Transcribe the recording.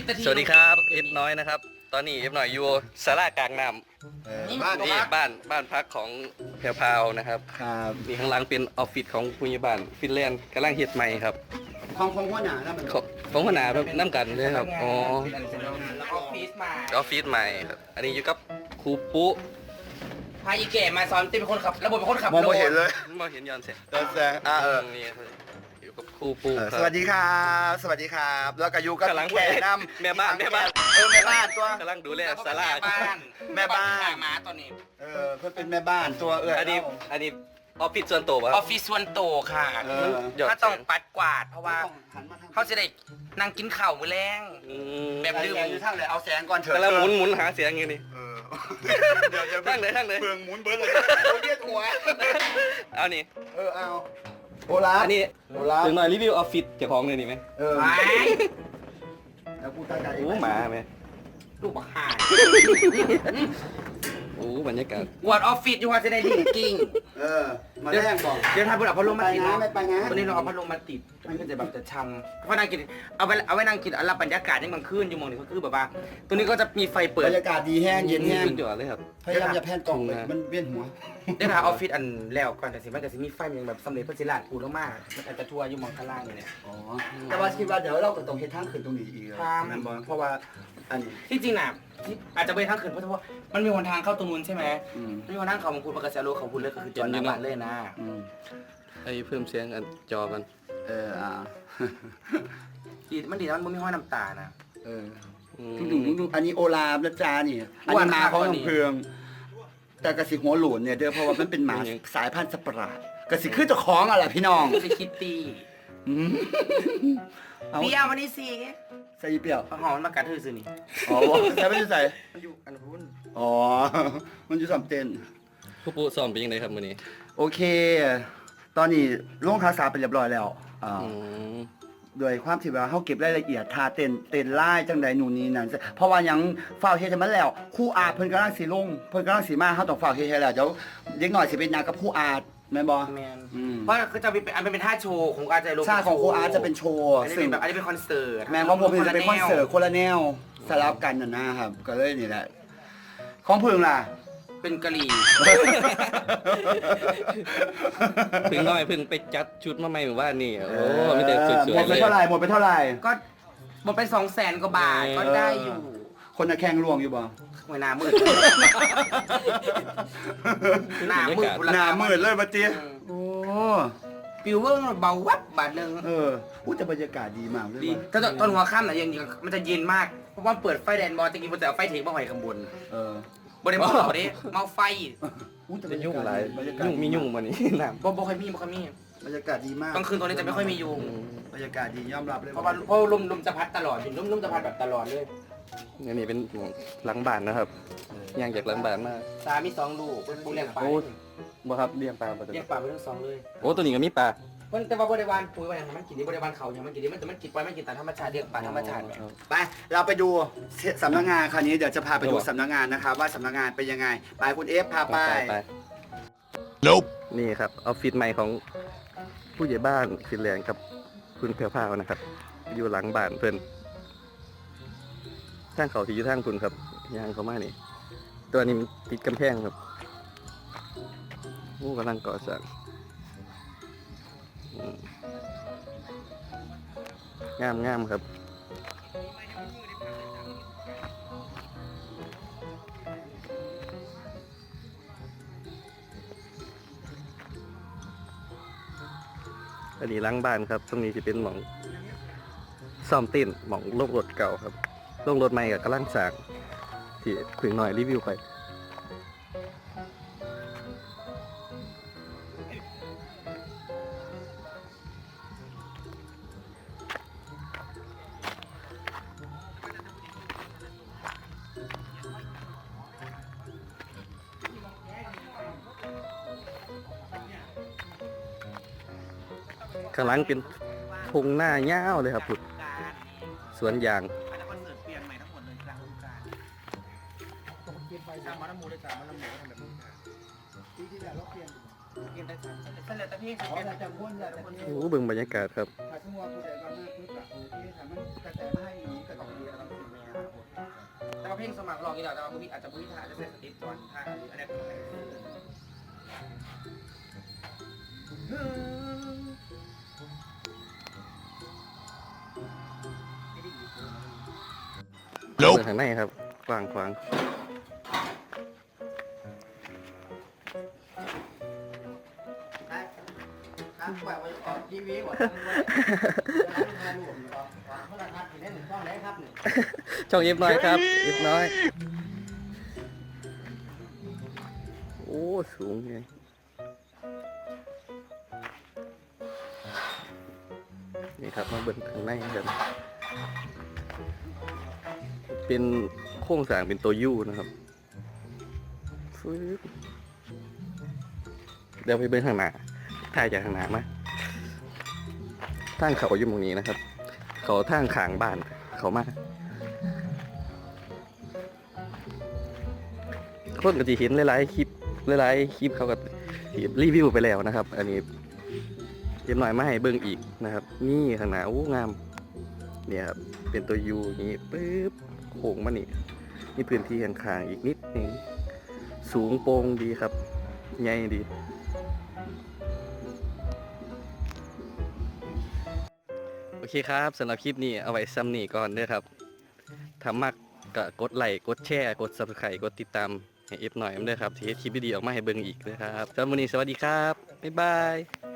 สิบนาทีสวัสดีครับเอฟน้อยนะครับ ตอนนี้เอฟน้อยอยู่สารากลางน้นี่ำบ้านนี่บ้านบ้านพักของแพรวพราวนะครับครับนี่ข้างหลังเป็นออฟฟิศของผู้ใหญ่บ้านฟินแลนด์กำลังเฮ็ดใหม่ครับของของหัวหน้าแล้วมันของของหัวหน้าน้ำกันเลยครับอ๋อแล้วออฟฟิศมาออฟฟิศใหม่ครับอันนี้อยู่กับครูปุ๊พาอีเก๋มาสอนเต้นเป็นคนขับ ระบบเป็นคนขับมองไม่เห็นเลยมองเห็นย้อนเสร็จแต่แต่อ่าเออนี่ครับอยู่กับ ครูปุ๊เออครัสบวัสดีครับ สวัสดีครับ แล้วก็อยู่กับกำลังแขกนำแม่บ้านแม่บ้าน เออแม่บ้านตัว กำลังดูแลสาราแม่บ้านแม่บ้าน หมาตอนนี้เออเพื่อนเป็นแม่บ้านตัวเอออันนี้อันนี้ออฟฟิศส่วนตัวอป่ะอฟฟิศส่วนโตวค่ะเออหยอด ถ้าต้องเสียงปัดกวาด เพราะว่าหันมาทางเขาจะได้นั่งกินข้าวมื้อแรงอืมแบบ ดื่ม อยู่ทางเลยเอาแสงก่อนเถอะกำลังหมุนหมุนหาเสียงอยู่นี่ เออเดี๋ยวเดี๋ยวทั้งเลยทั้งเลยเปลืองหมุนเบิ้ลเลยโอ้ยเวียนหัว เอานี่ เออเอา โอลาฟอันนี้โอลาฟถึงหน่อยรีวิวออฟฟิศเจ้าของเลยนี่ไหมเออไปแล้วพูดใกล้ๆโอ้หมาไหมลูกบักห่าโอ้บรรยากาศกวาดออฟฟิศอยู่ว่าจะได้ลิงกิ้งเออ มาแรงบอกเดี๋ยวถ้าพูดเอาพัดลมมาติดไปนะไม่ไปนะวันนี้เราเอาพัดลมมาติดมันก็จะแบบจะชังเพราะนั่งกินเอาไว้เอาไว้นั่งกินเอารับบรรยากาศยังมันขึ้นอยู่มองนี่ก็คือแบบว่าตัวนี้ก็จะมีไฟเปิบดรรยากาศดีแห้งเย็นแห้งสุดยอดเลยครับพยายามจะแพนกล่องเลยมันเวียนหัว ได้พาออฟฟิศอันแล้วก่อนแต่สิมันก็สิมีไฟมันยังแบบสำเร็จเพื่อสิลาดปูลงมามันอาจจะทั่วอยู่มองข้างล่างอยู่เนี่ยอ๋อแต่ว่าคิดว่าเดี๋ยวเราก็ต้องเฮ็ดทางขึ้นตรงนี้อีกครับแม่นบ่เพราะว่าอันนี้ที่จริงน่ะที่อาจจะไปทางขึ้นเพราะว่ามันมีหนทางเข้าตรงนู้นใช่ไหมอืมมันมีหนทางเขาของคุณปกติรู้ของคุณเลยก็คือจอดหน้าบ้านเลยนะอืมไอ้เพิ่มเสียงอันจอกันเอออ่าดีมันดีนะมันไม่มีห้อยน้ำตานะ เออ อืดูมดูดูอันนี้โอลาฟนะจ๊ะนี่อันอ้วนี้นหมาครับของวันนี้ลำเพือง แต่กระสิหัวโหลุนเนี่ยเด้อเพราะว่ามันเป็นหมาสายพันธุ์สปราดกระสิคือเจ้าของอะล่ะพี่น้องคือคิตตี้อืมเอาเปรี้ยววันนี้สิใส่เปรี้ยวหอมมันมากัดเธอสินี่อ๋อใส่ไม่ได้ใส่มันอยู่อันพุ้นอ๋อ มันอยู่สำเต็นผู้ปูซ้อมเป็นยังไงครับมื้อนี้ โอเค ตอนนี้ลงภาษาไปเรียบร้อยแล้วอ่า อืมโดยความที่ว่าเขาเก็บรายละเอียดทาเต้นเต้นลายจังใดนู่นนี่นั่นเพราะว่าหยังฝ้าวเฮ็ดให้มันแล้วครู่อาร์ตเพิ่นกำลังสิลงเพิ่นกำลังสิมาเฮาต้องฝ้าวเฮ็ดให้แล้วเดี๋ยวเด็กน้อยสิเป็นหยังกับครู่อาร์ตแม่นบ่แมนอืม เพราะก็จะเป็นอันเป็นท่าโชว์ของอาจารย์โลชาติของครูอาร์ตจะเป็นโชว์อันนี้ซึ่เป็ง นแบบอันนี้เป็นคอนเสิร์ตแม่ของผมจะเป็นคอนเสิร์ตคนละแนวสลับกันน่ะนะครับ ก็เลยนี่แหละ ของเพิ่งล่ะ เป็นกะหรี่ เพิ่งน้อยเพิ่งไปจัดชุดมาใหม่หมู่บ้านนี่โอ้ไม่ได้สหมวยดๆไปเลย เท่าไหร่หมดไปเท่าไหร่ ก็หมดไปสองแสนกว่าบาท ก็ได้อยู่คนจะแข่งรวงอยู่บ่หัวหน้ามืด หน้ามืดหน้ามืดเลยมาจีอืมโอ้ ปิวเวอร์เบาวับบาทหนึ่งเอออู้แต่บรรยากาศดีมากเลยดีว่ะแต่ตอนตอนหัวค่ำน่ะยังยังมันจะเย็นมาก เพราะว่าเปิดไฟแดนบอลตะกี้มันแต่เอาไฟเทคมาหอยข้างบน เออ บริเวณเขาดิเมาไฟอู้แต่บรจะรยายุ่งกาศหลายบรรยากาศยุ่งมียุ่งมานี่น้บ่บ่ค่อยมีบ่ค่อยมีบรรยากาศดีมากกลางคืนตรงนี้จะไม่ค่อยมียุงบรรยากาศดียอมรับเลยเพราะว่าเพราะลมลมจะพัดตลอดอยู่ลมลมจะพัดแบบตลอดเลยำอันนี้เป็นหลังบ้านนะครับย่างจากหลังบ้านมาตามีสองลูกปูเลี้ยงปลาโอ้บ่ครับเลี้ยงปลาบ่ตัวเลี้ยนี้งปลาไปทั้งสองเลยโอ้ตัวนี้ก็มีปลา เพิ่นแต่ว่าบริวารปุ๋ยไว้อย่างมันกินดีบริวารเขาอย่างมันกินดีมันแต่มันกินไปมันกินตามธรรมชาติเลี้ยงปลาธรรมชาติแบบไป เราไปดูสำนักงานคราวนี้เดี๋ยวจะพาไปดูครับสำนักงานนะครับว่าสำนักงานเป็นยังไง ไปคุณเอฟพาไปไปนี่ครับออฟฟิศใหม่ของผู้ใหญ่บ้านฟินแลนด์กับ คุณแพรวพราวนะครับ อยู่หลังบ้านเพิ่นทางเขาที่อยู่ทางคุณครับย่างเขามานี่ ตัวนี้มันติดกำแพงครับโอ้กำลังก่อสร้างอืม งามงามครับ อันนี้ล้างบ้านครับ ตรงนี้จะเป็นหมองซ่อมเต้นหมองโลกรถเก่าครับโลกรถใหม่กับกำลังสางที่คุยหน่อยรีวิวไป ข้างหลังเป็นทงหน้าเย้าวเลยครับพุดสวนยางคอนเสิร์ตเปลี่ยนใหม่ทั้งหมดเลยกลางฤดูกาลเปลี่ยนไฟสามมาน้ำมูเลยสามมาน้ำมูทำแบบนี้ปีที่แล้วเราเปลี่ยนเปก็บได้จ้ะเสร็จแต่พี่อ๋อแต่จะพ่นแต่จะพ่นโอ้เบิ่งบรรยากาศครับ ถ้าสมมติว่าผู้ใดว่ามากปุ๊บอะที่ทำมันกระแสมาให้องนี้ก็ต้องดีแล้วแม่ครับผมแต่ว่าเพลงสมัครลองนี่แหละแต่ว่าพี่อาจจะพี่ท่าจะใส่สติปก่อนท่าอันนี้ก็ใส่ไม่ เบิ่งข้างในครับกว้างขวางครับแบบว่าออกทีวีหมดทั้งหมดเมื่อไหร่ครับเห็นได้หนึ่งช่องไหนครับหนึ่งช่องเอฟน้อยครับเอฟน้อย โอ้ สูงไงนี่ครับมาเบิ่งข้างในกัน เป็นโครงสางเป็นตัวยูนะครับฟึ๊บเดี๋ยวไปเบิ่งข้างหน้าถ่ายจากข้างหน้ามาทางเขาอยู่ตรงนี้นะครับ เขาทางขางบ้านเขามาคนก็จะเห็นหลายๆคลิปหลายๆคลิปเขาก็รีวิวไปแล้วนะครับ อันนี้เย็นหน่อยมาให้เบิ่งอีกนะครับ นี่ข้างหน้าโอ้งาม เนี่ยครับเป็นตัวยูอย่างนี้ปึ๊บ โค้งมานี่นี่พื้นที่ข้างๆอีกนิดนึงสูงโปร่งดีครับใหญ่ดีโอเคครับสำหรับคลิปนี้เอาไว้ซ้ำนี่ก่อนเด้อครับถ้ามักก็กดไลค์กดแชร์กด subscribe กดติดตามให้เอฟหน่อยเด้อครับที่คลิปดีๆออกมาให้เบิ่งอีกนะครับสำหรับวันนี้สวัสดีครับ บ๊ายบาย